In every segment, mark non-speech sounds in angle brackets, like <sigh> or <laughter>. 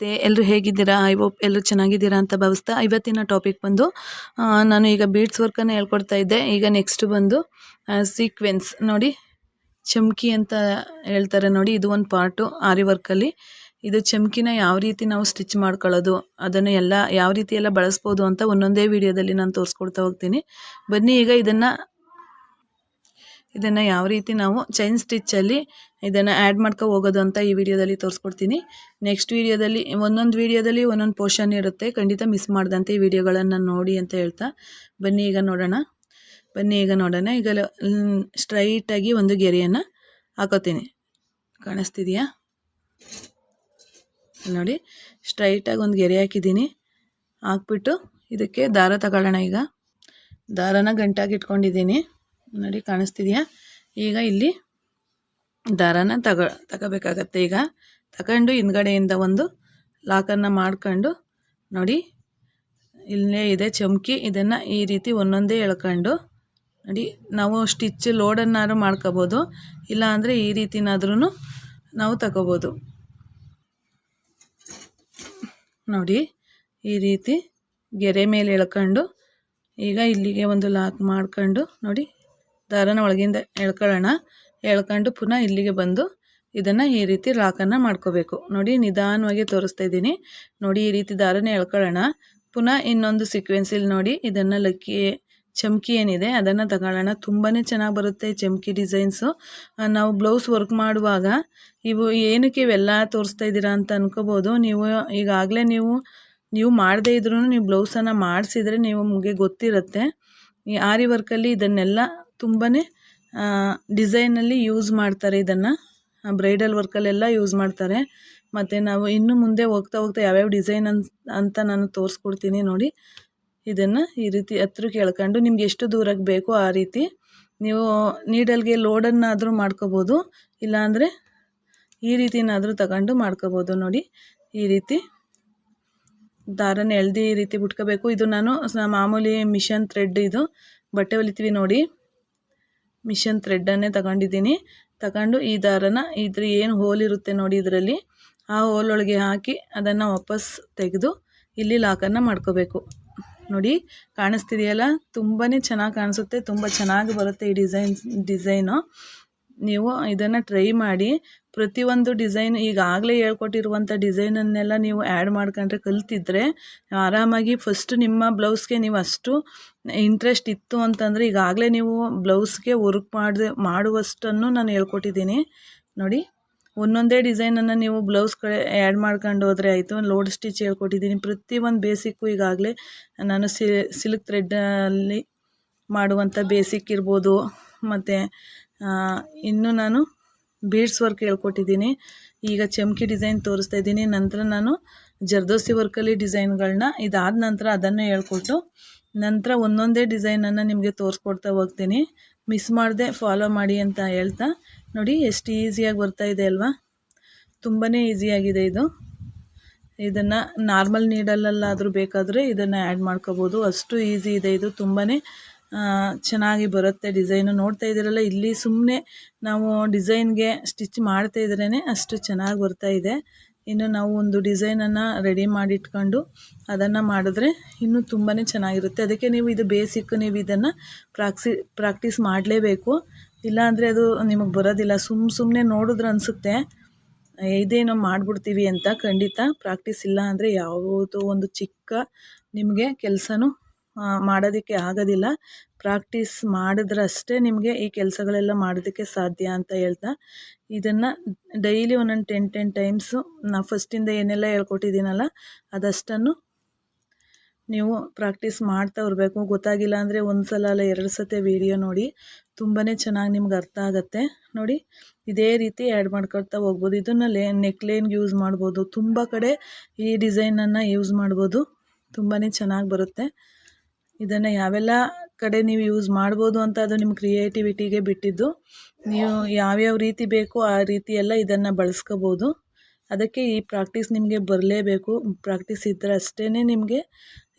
ನಮಸ್ತೆ ಎಲ್ಲರೂ ಹೇಗಿದ್ದೀರಾ? ಐ ಹೋಪ್ ಎಲ್ಲರೂ ಚೆನ್ನಾಗಿದ್ದೀರಾ ಅಂತ ಭಾವಿಸ್ತಾ ಇವತ್ತಿನ ಟಾಪಿಕ್ ಬಂದು ನಾನು ಈಗ ಬೀಡ್ಸ್ ವರ್ಕನ್ನು ಹೇಳ್ಕೊಡ್ತಾ ಇದ್ದೆ. ಈಗ ನೆಕ್ಸ್ಟ್ ಬಂದು ಸೀಕ್ವೆನ್ಸ್ ನೋಡಿ, ಚಮ್ಕಿ ಅಂತ ಹೇಳ್ತಾರೆ ನೋಡಿ, ಇದು ಒಂದು ಪಾರ್ಟು ಆರಿ ವರ್ಕಲ್ಲಿ ಇದು ಚಮ್ಕಿನ ಯಾವ ರೀತಿ ನಾವು ಸ್ಟಿಚ್ ಮಾಡ್ಕೊಳ್ಳೋದು, ಅದನ್ನು ಎಲ್ಲ ಯಾವ ರೀತಿ ಎಲ್ಲ ಬಳಸ್ಬೋದು ಅಂತ ಒಂದೊಂದೇ ವಿಡಿಯೋದಲ್ಲಿ ನಾನು ತೋರಿಸ್ಕೊಡ್ತಾ ಹೋಗ್ತೀನಿ. ಬನ್ನಿ, ಈಗ ಇದನ್ನು ಇದನ್ನು ಯಾವ ರೀತಿ ನಾವು ಚೈನ್ ಸ್ಟಿಚ್ಚಲ್ಲಿ ಇದನ್ನು ಆ್ಯಡ್ ಮಾಡ್ಕೊ ಹೋಗೋದು ಅಂತ ಈ ವಿಡಿಯೋದಲ್ಲಿ ತೋರಿಸ್ಕೊಡ್ತೀನಿ. ನೆಕ್ಸ್ಟ್ ವಿಡಿಯೋದಲ್ಲಿ, ಒಂದೊಂದು ವಿಡಿಯೋದಲ್ಲಿ ಒಂದೊಂದು ಪೋರ್ಷನ್ ಇರುತ್ತೆ. ಖಂಡಿತ ಮಿಸ್ ಮಾಡ್ದಂತೆ ಈ ವಿಡಿಯೋಗಳನ್ನು ನೋಡಿ ಅಂತ ಹೇಳ್ತಾ. ಬನ್ನಿ ಈಗ ನೋಡೋಣ. ಬನ್ನಿ ಈಗ ನೋಡೋಣ. ಈಗ ಸ್ಟ್ರೈಟಾಗಿ ಒಂದು ಗೆರೆಯನ್ನು ಹಾಕೋತೀನಿ. ಕಾಣಿಸ್ತಿದೆಯಾ? ನೋಡಿ ಸ್ಟ್ರೈಟಾಗಿ ಒಂದು ಗೆರೆ ಹಾಕಿದ್ದೀನಿ. ಹಾಕ್ಬಿಟ್ಟು ಇದಕ್ಕೆ ದಾರ ತಗೊಳ್ಳೋಣ ಈಗ. ದಾರನ ಗಂಟಾಗಿ ಇಟ್ಕೊಂಡಿದ್ದೀನಿ ನೋಡಿ, ಕಾಣಿಸ್ತಿದೆಯಾ? ಈಗ ಇಲ್ಲಿ ದಾರನ ತಗ, ತಗೋಬೇಕಾಗತ್ತೆ. ಈಗ ತಗೊಂಡು ಹಿಂದ್ಗಡೆಯಿಂದ ಒಂದು ಲಾಕನ್ನು ಮಾಡ್ಕೊಂಡು ನೋಡಿ, ಇಲ್ಲೇ ಇದೆ ಚಮಕಿ. ಇದನ್ನು ಈ ರೀತಿ ಒಂದೊಂದೇ ಎಳ್ಕೊಂಡು ನೋಡಿ, ನಾವು ಸ್ಟಿಚ್ ಲೋಡನ್ನಾದ್ರು ಮಾಡ್ಕೋಬೋದು. ಇಲ್ಲ ಅಂದರೆ ಈ ರೀತಿನಾದ್ರೂ ನಾವು ತಗೋಬೋದು. ನೋಡಿ, ಈ ರೀತಿ ಗೆರೆ ಮೇಲೆ ಎಳ್ಕೊಂಡು ಈಗ ಇಲ್ಲಿಗೆ ಒಂದು ಲಾಕ್ ಮಾಡ್ಕೊಂಡು ನೋಡಿ ದಾರನ ಒಳಗಿಂದ ಎಳ್ಕೊಳ್ಳೋಣ. ಎಳ್ಕೊಂಡು ಪುನಃ ಇಲ್ಲಿಗೆ ಬಂದು ಇದನ್ನು ಈ ರೀತಿ ಲಾಕನ್ನು ಮಾಡ್ಕೋಬೇಕು. ನೋಡಿ, ನಿಧಾನವಾಗಿ ತೋರಿಸ್ತಾ ಇದ್ದೀನಿ. ನೋಡಿ, ಈ ರೀತಿ ದಾರನ ಎಳ್ಕೊಳ್ಳೋಣ. ಪುನಃ ಇನ್ನೊಂದು ಸೀಕ್ವೆನ್ಸಲ್ಲಿ ನೋಡಿ, ಇದನ್ನು ಲಕ್ಕಿ, ಚಮಕಿ ಏನಿದೆ, ಅದನ್ನು ತಗೊಳ್ಳೋಣ. ತುಂಬಾ ಚೆನ್ನಾಗಿ ಬರುತ್ತೆ ಚಮಕಿ ಡಿಸೈನ್ಸು ನಾವು ಬ್ಲೌಸ್ ವರ್ಕ್ ಮಾಡುವಾಗ ಇವು ಏನಕ್ಕೆ ಇವೆಲ್ಲ ತೋರಿಸ್ತಾ ಇದ್ದೀರಾ ಅಂತ ಅನ್ಕೋಬೋದು. ನೀವು ಈಗಾಗಲೇ ನೀವು ನೀವು ಮಾಡದೇ ಇದ್ರೂ ನೀವು ಬ್ಲೌಸನ್ನು ಮಾಡಿಸಿದರೆ ನೀವು ನಿಮಗೆ ಗೊತ್ತಿರುತ್ತೆ. ಈ ಆರಿ ವರ್ಕಲ್ಲಿ ಇದನ್ನೆಲ್ಲ ತುಂಬಾ ಡಿಸೈನಲ್ಲಿ ಯೂಸ್ ಮಾಡ್ತಾರೆ ಇದನ್ನು. ಬ್ರೈಡಲ್ ವರ್ಕಲ್ಲೆಲ್ಲ ಯೂಸ್ ಮಾಡ್ತಾರೆ. ಮತ್ತು ನಾವು ಇನ್ನು ಮುಂದೆ ಹೋಗ್ತಾ ಹೋಗ್ತಾ ಯಾವ್ಯಾವ ಡಿಸೈನ್ ಅಂತ ನಾನು ತೋರಿಸ್ಕೊಡ್ತೀನಿ ನೋಡಿ. ಇದನ್ನು ಈ ರೀತಿ ಹತ್ರ ಕೇಳ್ಕೊಂಡು ನಿಮ್ಗೆ ಎಷ್ಟು ದೂರಕ್ಕೆ ಬೇಕೋ ಆ ರೀತಿ ನೀವು ನೀಡಲ್ಗೆ ಲೋಡನ್ನಾದರೂ ಮಾಡ್ಕೋಬೋದು. ಇಲ್ಲಾಂದರೆ ಈ ರೀತಿನಾದರೂ ತಗೊಂಡು ಮಾಡ್ಕೋಬೋದು ನೋಡಿ. ಈ ರೀತಿ ದಾರನ ಎಳ್ದು ಈ ರೀತಿ ಬಿಟ್ಕೋಬೇಕು. ಇದು ನಾನು ಮಾಮೂಲಿ ಮಿಷನ್ ಥ್ರೆಡ್ ಇದು. ಬಟ್ಟೆ ಹೊಲಿತೀವಿ ನೋಡಿ. ಮಿಷನ್ ಥ್ರೆಡ್ಡನ್ನೇ ತಗೊಂಡಿದ್ದೀನಿ. ತಗೊಂಡು ಈ ದಾರನ ಇದ್ರ ಏನು ಹೋಲ್ ಇರುತ್ತೆ ನೋಡಿ ಇದರಲ್ಲಿ, ಆ ಹೋಲೊಳಗೆ ಹಾಕಿ ಅದನ್ನು ವಾಪಸ್ ತೆಗೆದು ಇಲ್ಲಿ ಲಾಕನ್ನು ಮಾಡ್ಕೋಬೇಕು. ನೋಡಿ, ಕಾಣಿಸ್ತಿದೆಯಲ್ಲ? ತುಂಬಾ ಚೆನ್ನಾಗಿ ಕಾಣಿಸುತ್ತೆ, ತುಂಬ ಚೆನ್ನಾಗಿ ಬರುತ್ತೆ ಈ ಡಿಸೈನ್ಸ್, ಡಿಸೈನು. ನೀವು ಇದನ್ನು ಟ್ರೈ ಮಾಡಿ ಪ್ರತಿಯೊಂದು ಡಿಸೈನ್ ಈಗಾಗಲೇ ಹೇಳ್ಕೊಟ್ಟಿರುವಂಥ ಡಿಸೈನನ್ನೆಲ್ಲ ನೀವು ಆ್ಯಡ್ ಮಾಡ್ಕೊಂಡ್ರೆ ಕಲ್ತಿದ್ರೆ ಆರಾಮಾಗಿ ಫಸ್ಟ್ ನಿಮ್ಮ ಬ್ಲೌಸ್ಗೆ ನೀವು ಅಷ್ಟು ಇಂಟ್ರೆಸ್ಟ್ ಇತ್ತು ಅಂತಂದರೆ ಈಗಾಗಲೇ ನೀವು ಬ್ಲೌಸ್ಗೆ ವರ್ಕ್ ಮಾಡಿದೆ ಮಾಡುವಷ್ಟನ್ನು ನಾನು ಹೇಳ್ಕೊಟ್ಟಿದ್ದೀನಿ. ನೋಡಿ, ಒಂದೊಂದೇ ಡಿಸೈನನ್ನು ನೀವು ಬ್ಲೌಸ್ ಕಡೆ ಆ್ಯಡ್ ಮಾಡ್ಕೊಂಡು ಹೋದರೆ ಆಯಿತು, ಲೋಡ್ ಸ್ಟಿಚ್ ಹೇಳ್ಕೊಟ್ಟಿದ್ದೀನಿ. ಪ್ರತಿಯೊಂದು ಬೇಸಿಕ್ಕು ಈಗಾಗಲೇ ನಾನು ಸಿಲ್ಕ್ ಥ್ರೆಡ್ಡಲ್ಲಿ ಮಾಡುವಂಥ ಬೇಸಿಕ್ ಇರ್ಬೋದು, ಮತ್ತು ಇನ್ನೂ ನಾನು ಬೀಡ್ಸ್ ವರ್ಕ್ ಹೇಳ್ಕೊಟ್ಟಿದ್ದೀನಿ ಈಗ ಚಮ್ಕಿ ಡಿಸೈನ್ ತೋರಿಸ್ತಾ ಇದ್ದೀನಿ. ನಂತರ ನಾನು ಜರ್ದೋಸಿ ವರ್ಕಲ್ಲಿ ಡಿಸೈನ್ಗಳನ್ನ ಇದಾದ ನಂತರ ಅದನ್ನು ಹೇಳ್ಕೊಟ್ಟು ನಂತರ ಒಂದೊಂದೇ ಡಿಸೈನನ್ನು ನಿಮಗೆ ತೋರಿಸ್ಕೊಡ್ತಾ ಹೋಗ್ತೀನಿ. ಮಿಸ್ ಮಾಡದೆ ಫಾಲೋ ಮಾಡಿ ಅಂತ ಹೇಳ್ತಾ. ನೋಡಿ, ಎಷ್ಟು ಈಸಿಯಾಗಿ ಬರ್ತಾ ಇದೆ ಅಲ್ವಾ? ತುಂಬಾ ಈಸಿಯಾಗಿದೆ ಇದು. ಇದನ್ನು ನಾರ್ಮಲ್ ನೀಡಲಲ್ಲಾದರೂ ಬೇಕಾದರೆ ಇದನ್ನು ಆ್ಯಡ್ ಮಾಡ್ಕೋಬೋದು. ಅಷ್ಟು ಈಸಿ ಇದೆ ಇದು. ತುಂಬಾ ಚೆನ್ನಾಗಿ ಬರುತ್ತೆ ಡಿಸೈನು. ನೋಡ್ತಾ ಇದ್ದೀರಲ್ಲ, ಇಲ್ಲಿ ಸುಮ್ಮನೆ ನಾವು ಡಿಸೈನ್ಗೆ ಸ್ಟಿಚ್ ಮಾಡ್ತಾ ಇದ್ರೇ ಅಷ್ಟು ಚೆನ್ನಾಗಿ ಬರ್ತಾ ಇದೆ. ಇನ್ನು ನಾವು ಒಂದು ಡಿಸೈನನ್ನು ರೆಡಿ ಮಾಡಿಟ್ಕೊಂಡು ಅದನ್ನು ಮಾಡಿದ್ರೆ ಇನ್ನೂ ತುಂಬಾ ಚೆನ್ನಾಗಿರುತ್ತೆ. ಅದಕ್ಕೆ ನೀವು ಇದು ಬೇಸಿಕ್ ನೀವು ಇದನ್ನು ಪ್ರಾಕ್ಸಿ, ಪ್ರಾಕ್ಟೀಸ್ ಮಾಡಲೇಬೇಕು. ಇಲ್ಲಾಂದರೆ ಅದು ನಿಮಗೆ ಬರೋದಿಲ್ಲ. ಸುಮ್ಮ ಸುಮ್ಮನೆ ನೋಡಿದ್ರೆ ಅನಿಸುತ್ತೆ ಇದೇನೋ ಮಾಡಿಬಿಡ್ತೀವಿ ಅಂತ. ಖಂಡಿತ ಪ್ರಾಕ್ಟೀಸ್ ಇಲ್ಲ ಅಂದರೆ ಯಾವುದೋ ಒಂದು ಚಿಕ್ಕ ನಿಮಗೆ ಕೆಲಸನೂ ಮಾಡೋದಕ್ಕೆ ಆಗೋದಿಲ್ಲ. ಪ್ರಾಕ್ಟೀಸ್ ಮಾಡಿದ್ರಷ್ಟೇ ನಿಮಗೆ ಈ ಕೆಲಸಗಳೆಲ್ಲ ಮಾಡೋದಕ್ಕೆ ಸಾಧ್ಯ ಅಂತ ಹೇಳ್ತಾ. ಇದನ್ನು ಡೈಲಿ ಒಂದೊಂದು ಟೆನ್ ಟೆನ್ ಟೈಮ್ಸು ನಾ ಫಸ್ಟಿಂದ ಏನೆಲ್ಲ ಹೇಳ್ಕೊಟ್ಟಿದ್ದೀನಲ್ಲ, ಅದಷ್ಟನ್ನು ನೀವು ಪ್ರಾಕ್ಟೀಸ್ ಮಾಡ್ತಾ ಇರಬೇಕು. ಗೊತ್ತಾಗಿಲ್ಲ ಅಂದರೆ ಒಂದು ಸಲ ಅಲ್ಲ ಎರಡು ಸತಿ ವೀಡಿಯೋ ನೋಡಿ ತುಂಬಾ ಚೆನ್ನಾಗಿ ನಿಮ್ಗೆ ಅರ್ಥ ಆಗುತ್ತೆ. ನೋಡಿ, ಇದೇ ರೀತಿ ಆ್ಯಡ್ ಮಾಡ್ಕೊಳ್ತಾ ಹೋಗ್ಬೋದು. ಇದನ್ನು ಲೇ ನೆಕ್ಲೇನ್ಗೆ ಯೂಸ್ ಮಾಡ್ಬೋದು. ತುಂಬ ಕಡೆ ಈ ಡಿಸೈನನ್ನು ಯೂಸ್ ಮಾಡ್ಬೋದು. ತುಂಬಾ ಚೆನ್ನಾಗಿ ಬರುತ್ತೆ. ಇದನ್ನು ಯಾವೆಲ್ಲ ಕಡೆ ನೀವು ಯೂಸ್ ಮಾಡ್ಬೋದು ಅಂತ ಅದು ನಿಮ್ಮ ಕ್ರಿಯೇಟಿವಿಟಿಗೆ ಬಿಟ್ಟಿದ್ದು. ನೀವು ಯಾವ್ಯಾವ ರೀತಿ ಬೇಕೋ ಆ ರೀತಿ ಎಲ್ಲ ಇದನ್ನು ಬಳಸ್ಕೋಬೋದು. ಅದಕ್ಕೆ ಈ ಪ್ರಾಕ್ಟೀಸ್ ನಿಮಗೆ ಬರಲೇಬೇಕು. ಪ್ರಾಕ್ಟೀಸ್ ಇದ್ದರೆ ಅಷ್ಟೇ ನಿಮಗೆ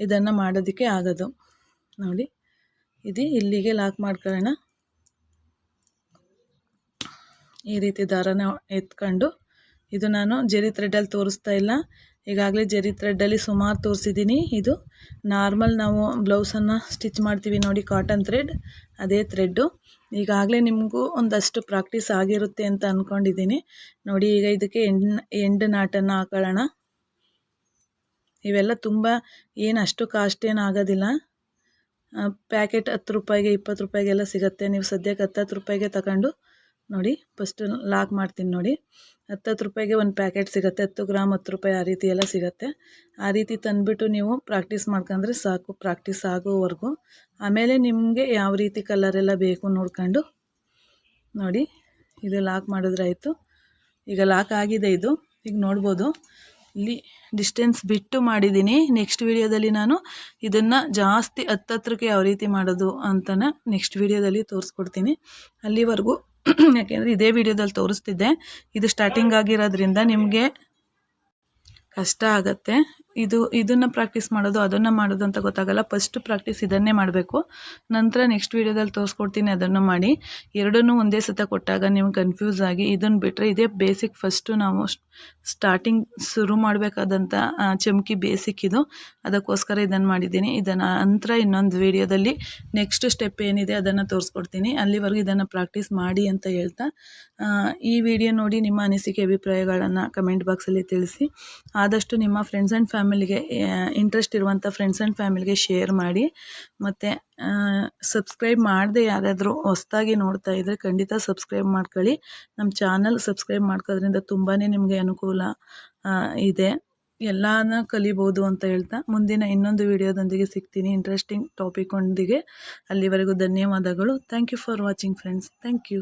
ಇದನ್ನು ಮಾಡೋದಕ್ಕೆ ಆಗೋದು. ನೋಡಿ, ಇದು ಇಲ್ಲಿಗೆ ಲಾಕ್ ಮಾಡ್ಕೊಳ್ಳೋಣ. ಈ ರೀತಿ ದಾರನ ಎತ್ಕೊಂಡು, ಇದು ನಾನು ಜೆರಿ ಥ್ರೆಡಲ್ಲಿ ತೋರಿಸ್ತಾ ಇಲ್ಲ. ಈಗಾಗಲೇ ಜರಿ ಥ್ರೆಡ್ಡಲ್ಲಿ ಸುಮಾರು ತೋರಿಸಿದ್ದೀನಿ ಇದು ನಾರ್ಮಲ್ ನಾವು ಬ್ಲೌಸನ್ನು ಸ್ಟಿಚ್ ಮಾಡ್ತೀವಿ ನೋಡಿ ಕಾಟನ್ ಥ್ರೆಡ್, ಅದೇ ಥ್ರೆಡ್ಡು. ಈಗಾಗಲೇ ನಿಮಗೂ ಒಂದಷ್ಟು ಪ್ರಾಕ್ಟೀಸ್ ಆಗಿರುತ್ತೆ ಅಂತ ಅಂದ್ಕೊಂಡಿದ್ದೀನಿ ನೋಡಿ ಈಗ ಇದಕ್ಕೆ ಎಂಡ್ ಎಂಡ್ ನಾಟನ್ನು ಹಾಕೊಳ್ಳೋಣ. ಇವೆಲ್ಲ ತುಂಬ ಏನು ಅಷ್ಟು ಕಾಸ್ಟ್ ಏನು ಆಗೋದಿಲ್ಲ. ಪ್ಯಾಕೆಟ್ ಹತ್ತು ರೂಪಾಯಿಗೆ, ಇಪ್ಪತ್ತು ರೂಪಾಯಿಗೆಲ್ಲ ಸಿಗುತ್ತೆ. ನೀವು ಸದ್ಯಕ್ಕೆ ಹತ್ತತ್ತು ರೂಪಾಯಿಗೆ ತಗೊಂಡು ನೋಡಿ ಫಸ್ಟು ಲಾಕ್ ಮಾಡ್ತೀನಿ ನೋಡಿ. ಹತ್ತತ್ತು ರೂಪಾಯಿಗೆ ಒಂದು ಪ್ಯಾಕೆಟ್ ಸಿಗುತ್ತೆ, ಹತ್ತು ಗ್ರಾಮ್ ಹತ್ತು ರೂಪಾಯಿ ಆ ರೀತಿ ಎಲ್ಲ ಸಿಗುತ್ತೆ. ಆ ರೀತಿ ತಂದುಬಿಟ್ಟು ನೀವು ಪ್ರಾಕ್ಟೀಸ್ ಮಾಡ್ಕೊಂಡ್ರೆ ಸಾಕು ಪ್ರಾಕ್ಟೀಸ್ ಆಗೋವರೆಗೂ. ಆಮೇಲೆ ನಿಮಗೆ ಯಾವ ರೀತಿ ಕಲರೆಲ್ಲ ಬೇಕು ನೋಡ್ಕೊಂಡು ನೋಡಿ, ಇದು ಲಾಕ್ ಮಾಡಿದ್ರಾಯಿತು. ಈಗ ಲಾಕ್ ಆಗಿದೆ ಇದು. ಈಗ ನೋಡ್ಬೋದು. ಇಲ್ಲಿ ಡಿಸ್ಟೆನ್ಸ್ ಬಿಟ್ಟು ಮಾಡಿದ್ದೀನಿ. ನೆಕ್ಸ್ಟ್ ವಿಡಿಯೋದಲ್ಲಿ ನಾನು ಇದನ್ನು ಜಾಸ್ತಿ ಹತ್ತತ್ರಕ್ಕೆ ಯಾವ ರೀತಿ ಮಾಡೋದು ಅಂತನ ನೆಕ್ಸ್ಟ್ ವಿಡಿಯೋದಲ್ಲಿ ತೋರಿಸ್ಕೊಡ್ತೀನಿ. ಅಲ್ಲಿವರೆಗೂ <clears throat> ಯಾಕೆಂದರೆ ಇದೇ ವಿಡಿಯೋದಲ್ಲಿ ತೋರಿಸ್ತಿದ್ದೆ. ಇದು ಸ್ಟಾರ್ಟಿಂಗ್ ಆಗಿರೋದ್ರಿಂದ ನಿಮಗೆ ಕಷ್ಟ ಆಗುತ್ತೆ. ಇದು, ಇದನ್ನು ಪ್ರಾಕ್ಟೀಸ್ ಮಾಡೋದು, ಅದನ್ನು ಮಾಡೋದು ಅಂತ ಗೊತ್ತಾಗಲ್ಲ. ಫಸ್ಟ್ ಪ್ರಾಕ್ಟೀಸ್ ಇದನ್ನೇ ಮಾಡಬೇಕು. ನಂತರ ನೆಕ್ಸ್ಟ್ ವೀಡಿಯೋದಲ್ಲಿ ತೋರಿಸ್ಕೊಡ್ತೀನಿ, ಅದನ್ನು ಮಾಡಿ. ಎರಡನ್ನೂ ಒಂದೇ ಸತ ಕೊಟ್ಟಾಗ ನಿಮ್ಗೆ ಕನ್ಫ್ಯೂಸ್ ಆಗಿ ಇದನ್ನು ಬಿಟ್ಟರೆ ಇದೇ ಬೇಸಿಕ್ ಫಸ್ಟು ನಾವು ಸ್ಟಾರ್ಟಿಂಗ್ ಶುರು ಮಾಡಬೇಕಾದಂಥ ಚಮಕಿ ಬೇಸಿಕ್ ಇದು. ಅದಕ್ಕೋಸ್ಕರ ಇದನ್ನು ಮಾಡಿದ್ದೀನಿ. ಇದನ್ನು ನಂತರ ಇನ್ನೊಂದು ವೀಡಿಯೋದಲ್ಲಿ ನೆಕ್ಸ್ಟ್ ಸ್ಟೆಪ್ ಏನಿದೆ ಅದನ್ನು ತೋರಿಸ್ಕೊಡ್ತೀನಿ. ಅಲ್ಲಿವರೆಗೂ ಇದನ್ನು ಪ್ರಾಕ್ಟೀಸ್ ಮಾಡಿ ಅಂತ ಹೇಳ್ತಾ ಈ ವಿಡಿಯೋ ನೋಡಿ ನಿಮ್ಮ ಅನಿಸಿಕೆ, ಅಭಿಪ್ರಾಯಗಳನ್ನು ಕಮೆಂಟ್ ಬಾಕ್ಸಲ್ಲಿ ತಿಳಿಸಿ. ಆದಷ್ಟು ನಿಮ್ಮ ಫ್ರೆಂಡ್ಸ್ ಆ್ಯಂಡ್ ಫ್ಯಾಮಿಲಿಗೆ ಇಂಟ್ರೆಸ್ಟ್ ಇರುವಂಥ ಫ್ರೆಂಡ್ಸ್ ಆ್ಯಂಡ್ ಫ್ಯಾಮಿಲಿಗೆ ಶೇರ್ ಮಾಡಿ, ಮತ್ತು ಸಬ್ಸ್ಕ್ರೈಬ್ ಮಾಡದೆ ಯಾರಾದರೂ ಹೊಸ್ದಾಗಿ ನೋಡ್ತಾ ಇದ್ದರೆ ಖಂಡಿತ ಸಬ್ಸ್ಕ್ರೈಬ್ ಮಾಡ್ಕೊಳ್ಳಿ. ನಮ್ಮ ಚಾನಲ್ ಸಬ್ಸ್ಕ್ರೈಬ್ ಮಾಡ್ಕೋದ್ರಿಂದ ತುಂಬಾ ನಿಮಗೆ ಅನುಕೂಲ ಇದೆ. ಎಲ್ಲಾನ ಕಲಿಬೋದು ಅಂತ ಹೇಳ್ತಾ ಮುಂದಿನ ಇನ್ನೊಂದು ವಿಡಿಯೋದೊಂದಿಗೆ ಸಿಗ್ತೀನಿ. ಇಂಟ್ರೆಸ್ಟಿಂಗ್ ಟಾಪಿಕ್ ಒಂದಿಗೆ. ಅಲ್ಲಿವರೆಗೂ ಧನ್ಯವಾದಗಳು. Thank you for watching friends thank you